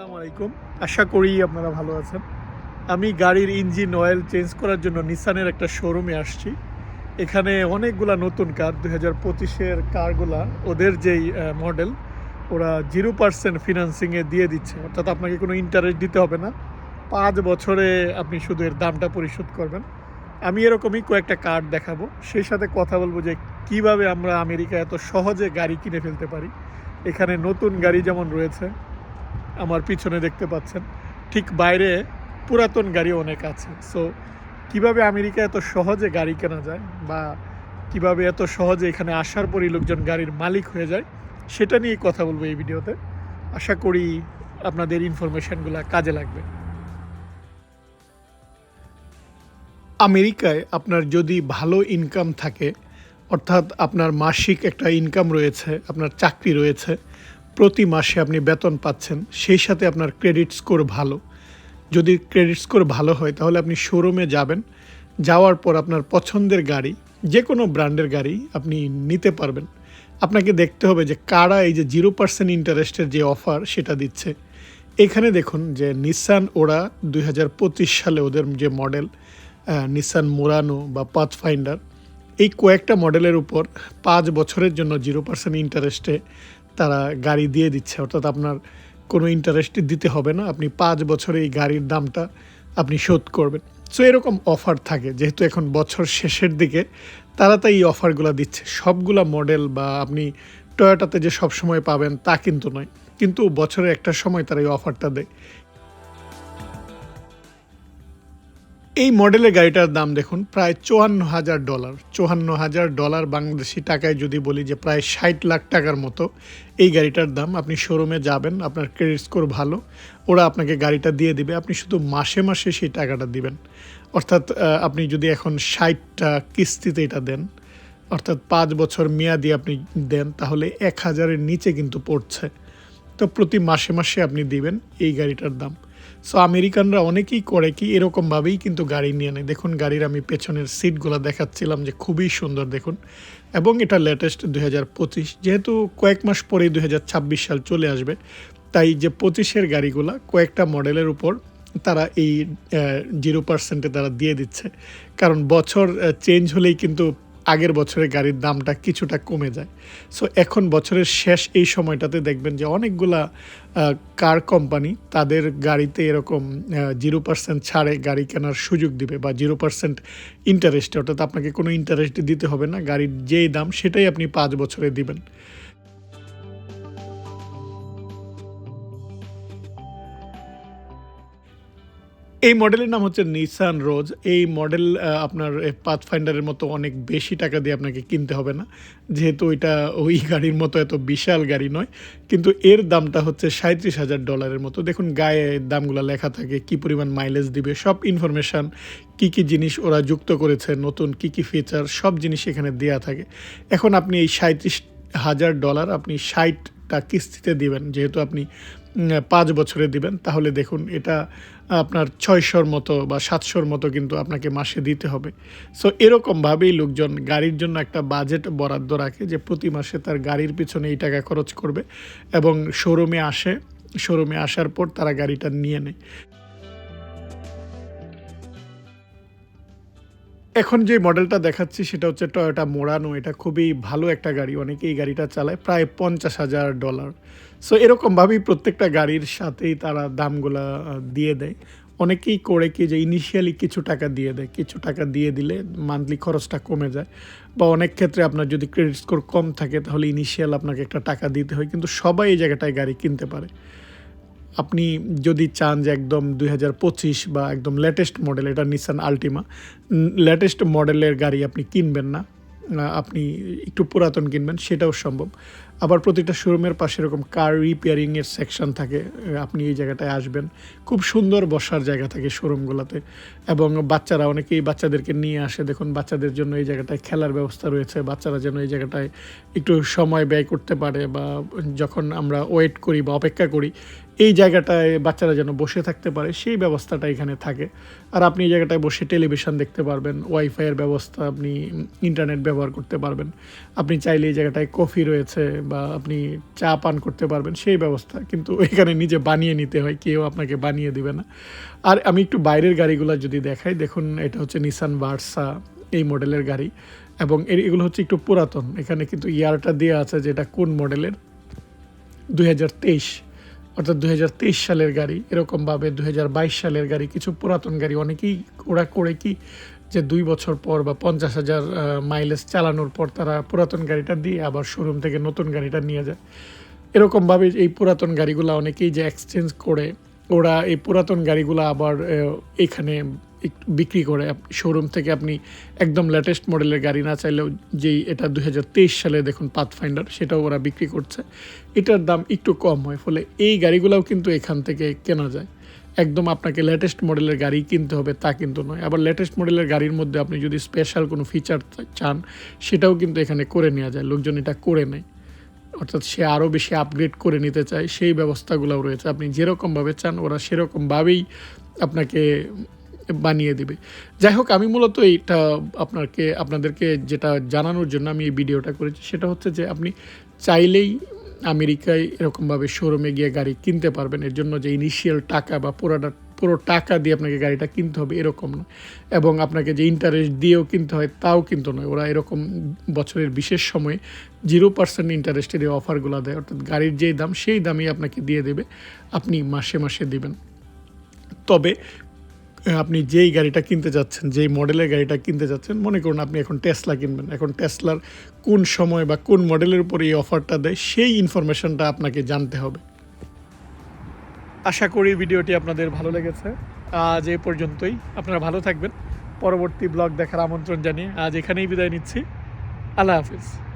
আসসালামু আলাইকুম। আশা করি আপনারা ভালো আছেন। আমি গাড়ির ইঞ্জিন অয়েল চেঞ্জ করার জন্য নিসানের একটা শোরুমে আসছি। এখানে অনেকগুলা নতুন কার দু হাজার পঁচিশের কারগুলা ওদের যেই মডেল ওরা জিরো পার্সেন্ট ফিনান্সিংয়ে দিয়ে দিচ্ছে। অর্থাৎ আপনাকে কোনো ইন্টারেস্ট দিতে হবে না। পাঁচ বছরে আপনি শুধু এর দামটা পরিশোধ করবেন। আমি এরকমই কয়েকটা কার্ড দেখাবো। সেই সাথে কথা বলব যে কীভাবে আমরা আমেরিকা এত সহজে গাড়ি কিনে ফেলতে পারি। এখানে নতুন গাড়ি যেমন রয়েছে আমার পিছনে দেখতে পাচ্ছেন। ঠিক বাইরে পুরাতন গাড়ি অনেক আছে। সো কীভাবে আমেরিকা এত সহজে গাড়ি কেনা যায় বা কীভাবে এত সহজে এখানে আসার পরই লোকজন গাড়ির মালিক হয়ে যায়, সেটা নিয়ে কথা বলব এই ভিডিওতে। আশা করি আপনাদের ইনফরমেশনগুলো কাজে লাগবে। আমেরিকায় আপনার যদি ভালো ইনকাম থাকে, অর্থাৎ আপনার মাসিক একটা ইনকাম রয়েছে, আপনার চাকরি রয়েছে প্রতি মাসে আপনি বেতন পাচ্ছেন, সেই সাথে আপনার ক্রেডিট স্কোর ভালো। যদি ক্রেডিট স্কোর ভালো হয়, তাহলে আপনি শোরুমে যাবেন, যাওয়ার পর আপনার পছন্দের গাড়ি যে কোনো ব্র্যান্ডের গাড়ি আপনি নিতে পারবেন। আপনাকে দেখতে হবে যে কারা এই যে জিরো পার্সেন্ট ইন্টারেস্টের যে অফার সেটা দিচ্ছে। এখানে দেখুন যে নিসান ওরা দু হাজার পঁচিশ সালে ওদের যে মডেল নিসান মোরানো বা পাথ ফাইন্ডার এই কয়েকটা মডেলের উপর পাঁচ বছরের জন্য জিরো পার্সেন্ট ইন্টারেস্টে তারা গাড়ি দিয়ে দিচ্ছে, অর্থাৎ আপনার কোনো ইন্টারেস্ট দিতে হবে না, আপনি পাঁচ বছরে এই গাড়ির দামটা আপনি শোধ করবেন। সো এরকম অফার থাকে, যেহেতু এখন বছর শেষের দিকে, তারা তাই এই অফারগুলো দিচ্ছে। সবগুলা মডেল বা আপনি টয়োটাতে যে সব সময় পাবেন তা কিন্তু নয়, কিন্তু বছরে একটা সময় তারা এই অফারটা দেয়। এই মডেলের গাড়িটার দাম দেখুন, প্রায় চুয়ান্ন হাজার ডলার। চুয়ান্ন হাজার ডলার বাংলাদেশি টাকায় যদি বলি যে প্রায় ষাট লাখ টাকার মতো, এই গাড়িটার দাম, আপনি শোরুমে যাবেন, আপনার ক্রেডিট স্কোর ভালো, ওরা আপনাকে গাড়িটা দিয়ে দিবে, আপনি শুধু মাসে মাসে সেই টাকাটা দিবেন। অর্থাৎ আপনি যদি এখন ষাটটা কিস্তিতে এটা দেন, অর্থাৎ পাঁচ বছর মেয়াদি আপনি দেন, তাহলে এক হাজারের নিচে কিন্তু পড়ছে। তো প্রতি মাসে মাসে আপনি দিবেন এই গাড়িটার দাম। সো আমেরিকানরা অনেকেই করে কি এরকমভাবেই কিন্তু গাড়ি নিয়ে নেয়। দেখুন, গাড়ির আমি পেছনের সিটগুলো দেখাচ্ছিলাম যে খুবই সুন্দর, দেখুন। এবং এটা লেটেস্ট দুই হাজার পঁচিশ, যেহেতু কয়েক মাস পরেই দুই হাজার ছাব্বিশ সাল চলে আসবে, তাই যে পঁচিশের গাড়িগুলা কয়েকটা মডেলের উপর তারা এই জিরো পার্সেন্টে তারা দিয়ে দিচ্ছে। কারণ বছর চেঞ্জ হলেই কিন্তু আগের বছরের গাড়ির দামটা কিছুটা কমে যায়। সো এখন বছরের শেষ এই সময়টাতে দেখবেন যে অনেকগুলা কার কোম্পানি তাদের গাড়িতে এরকম জিরো পার্সেন্ট ছাড়ে গাড়ি কেনার সুযোগ দিবে বা জিরো পার্সেন্ট ইন্টারেস্টে অর্থাৎ আপনাকে কোনো ইন্টারেস্ট দিতে হবে না। গাড়ির যেই দাম সেটাই আপনি পাঁচ বছরে দিবেন। এই মডেলের নাম হচ্ছে নিসান রোজ এই মডেল আপনার পাথ ফাইন্ডারের মতো অনেক বেশি টাকা দিয়ে আপনাকে কিনতে হবে না। যেহেতু এটা ওই গাড়ির মতো এত বিশাল গাড়ি নয়, কিন্তু এর দামটা হচ্ছে সাঁত্রিশ হাজার ডলারের মতো। দেখুন, গায়ে দামগুলো লেখা থাকে, কি পরিমাণ মাইলেজ দিবে, সব ইনফরমেশান কি কি জিনিস ওরা যুক্ত করেছে, নতুন কি কি ফিচার সব জিনিস এখানে দেওয়া থাকে। এখন আপনি এই সাঁত্রিশ হাজার ডলার আপনি ষাটটা কিস্তিতে দিবেন, যেহেতু আপনি পাঁচ বছরে দিবেন, তাহলে দেখুন এটা আপনার ছয়শোর মতো বা সাতশোর মতো কিন্তু আপনাকে মাসে দিতে হবে। সো এরকমভাবেই লোকজন গাড়ির জন্য একটা বাজেট বরাদ্দ রাখে যে প্রতি মাসে তার গাড়ির পিছনে এই টাকা খরচ করবে এবং শোরুমে আসে শোরুমে আসার পর তারা গাড়িটা নিয়ে নেয়। এখন যে মডেলটা দেখাচ্ছি সেটা হচ্ছে টয়োটা মোড়ানো এটা খুবই ভালো একটা গাড়ি। অনেকে এই গাড়িটা চালায়, প্রায় পঞ্চাশ হাজার ডলার। সো এরকমভাবেই প্রত্যেকটা গাড়ির সাথেই তারা দামগুলা দিয়ে দেয়। অনেকেই করে কি যে ইনিশিয়ালি কিছু টাকা দিয়ে দেয়। কিছু টাকা দিয়ে দিলে মান্থলি খরচটা কমে যায়। বা অনেক ক্ষেত্রে আপনার যদি ক্রেডিট স্কোর কম থাকে, তাহলে ইনিশিয়াল আপনাকে একটা টাকা দিতে হয়। কিন্তু সবাই এই জায়গাটায় গাড়ি কিনতে পারে। আপনি যদি চান যে একদম দুই হাজার পঁচিশ বা একদম লেটেস্ট মডেল এটা নিসান আলটিমা লেটেস্ট মডেলের গাড়ি আপনি কিনবেন না। আপনি একটু পুরাতন কিনবেন, সেটাও সম্ভব। আবার প্রতিটা শোরুমের পাশে এরকম কার রিপেয়ারিংয়ের সেকশন থাকে আপনি এই জায়গাটায় আসবেন। খুব সুন্দর বসার জায়গা থাকে শোরুমগুলোতে। এবং বাচ্চারা, অনেকেই বাচ্চাদেরকে নিয়ে আসে, দেখুন বাচ্চাদের জন্য এই জায়গাটায় খেলার ব্যবস্থা রয়েছে, বাচ্চারা যেন এই জায়গাটায় একটু সময় ব্যয় করতে পারে বা যখন আমরা ওয়েট করি বা অপেক্ষা করি এই জায়গাটায় বাচ্চারা যেন বসে থাকতে পারে, সেই ব্যবস্থাটা এখানে থাকে। আর আপনি এই জায়গাটায় বসে টেলিভিশন দেখতে পারবেন ওয়াইফাইয়ের ব্যবস্থা আপনি ইন্টারনেট ব্যবহার করতে পারবেন। আপনি চাইলে এই জায়গাটায় কফি রয়েছে বা আপনি চা পান করতে পারবেন, সেই ব্যবস্থা কিন্তু এখানে নিজে বানিয়ে নিতে হয়, কেউ আপনাকে বানিয়ে দিবে না। আর আমি একটু বাইরের গাড়িগুলো যদি দেখাই, দেখুন এটা হচ্ছে নিসান ভার্সা এই মডেলের গাড়ি। এবং এগুলো হচ্ছে একটু পুরাতন, এখানে কিন্তু ইয়ারটা দেওয়া আছে যেটা কোন মডেলের? দুই হাজার তেইশ। অর্থাৎ দু হাজার তেইশ সালের গাড়ি, এরকমভাবে দু হাজার বাইশ সালের গাড়ি, কিছু পুরাতন গাড়ি। অনেকেই ওরা করে কি যে দুই বছর পর বা পঞ্চাশ হাজার মাইলেজ চালানোর পর তারা পুরাতন গাড়িটা দিয়ে আবার শোরুম থেকে নতুন গাড়িটা নিয়ে যায়। এরকমভাবে এই পুরাতন গাড়িগুলো অনেকেই যে এক্সচেঞ্জ করে, ওরা এই পুরাতন গাড়িগুলো আবার এখানে বিক্রি করে শোরুম থেকে আপনি একদম লেটেস্ট মডেলের গাড়ি না চাইলেও যেই এটা দু হাজার তেইশ সালে দেখুন পাথফাইন্ডার সেটাও ওরা বিক্রি করছে। এটার দাম একটু কম হয়, ফলে এই গাড়িগুলোও কিন্তু এখান থেকে কেনা যায়। একদম আপনাকে লেটেস্ট মডেলের গাড়ি কিনতে হবে তা কিন্তু নয়। আবার লেটেস্ট মডেলের গাড়ির মধ্যে আপনি যদি স্পেশাল কোনো ফিচার চান, সেটাও কিন্তু এখানে করে নেওয়া যায়। লোকজন এটা করে নেয়। অর্থাৎ সে আরও বেশি আপগ্রেড করে নিতে চায়। সেই ব্যবস্থাগুলোও রয়েছে। আপনি যেরকমভাবে চান, ওরা সেরকমভাবেই আপনাকে বানিয়ে দিবে। যাই হোক, আমি মূলত এইটা আপনাকে, আপনাদেরকে যেটা জানানোর জন্য আমি এই ভিডিওটা করেছি, সেটা হচ্ছে যে আপনি চাইলেই আমেরিকায় এরকমভাবে শোরুমে গিয়ে গাড়ি কিনতে পারবেন। এর জন্য যে ইনিশিয়াল টাকা বা পুরোটা, পুরো টাকা দিয়ে আপনাকে গাড়িটা কিনতে হবে, এরকম নয়। এবং আপনাকে যে ইন্টারেস্ট দিয়েও কিনতে হয়, তাও কিন্তু নয়। ওরা এরকম বছরের বিশেষ সময়ে জিরো পার্সেন্ট ইন্টারেস্টের এই অফারগুলো দেয়। অর্থাৎ গাড়ির যেই দাম, সেই দামই আপনাকে দিয়ে দেবে। আপনি মাসে মাসে দেবেন। তবে আপনি যেই গাড়িটা কিনতে যাচ্ছেন, যেই মডেলের গাড়িটা কিনতে যাচ্ছেন, মনে করুন আপনি এখন টেসলা কিনবেন। এখন টেসলার কোন সময় বা কোন মডেলের উপর এই অফারটা দেয়, সেই ইনফরমেশনটা আপনাকে জানতে হবে। আশা করি ভিডিওটি আপনাদের ভালো লেগেছে। আজ এ পর্যন্তই। আপনারা ভালো থাকবেন। পরবর্তী ব্লগ দেখার আমন্ত্রণ জানিয়ে আজ এখানেই বিদায় নিচ্ছি। আল্লাহ হাফিজ।